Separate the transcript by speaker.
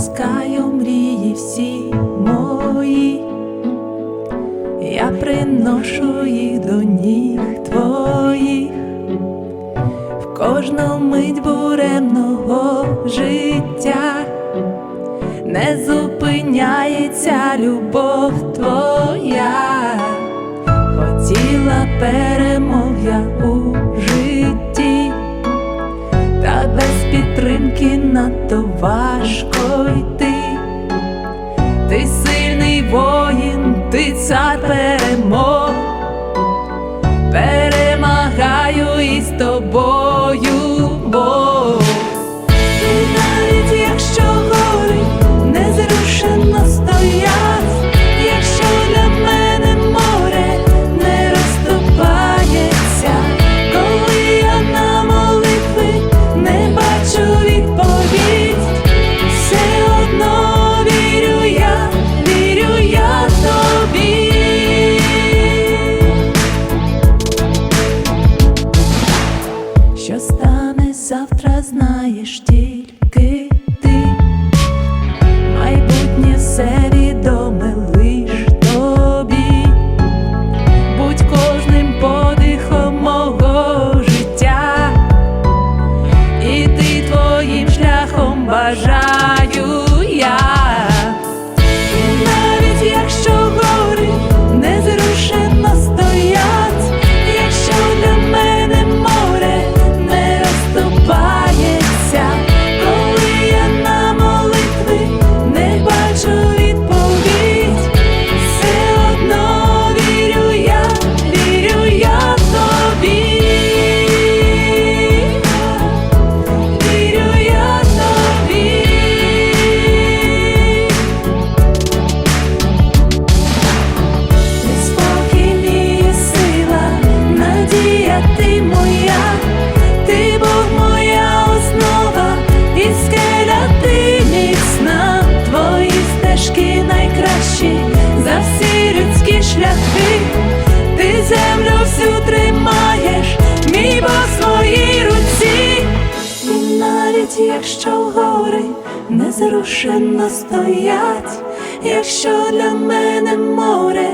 Speaker 1: пускаю мрії всі мої, я приношу їх до ніг твоїх в кожну мить буремного життя, не зупиняється любов твоя, хотіла перед. підтримки надто важко йти, ти сильний воїн, ти цар перемог, перемагаю із тобою. Бог. якщо гори незрушенно стоять, якщо для мене море.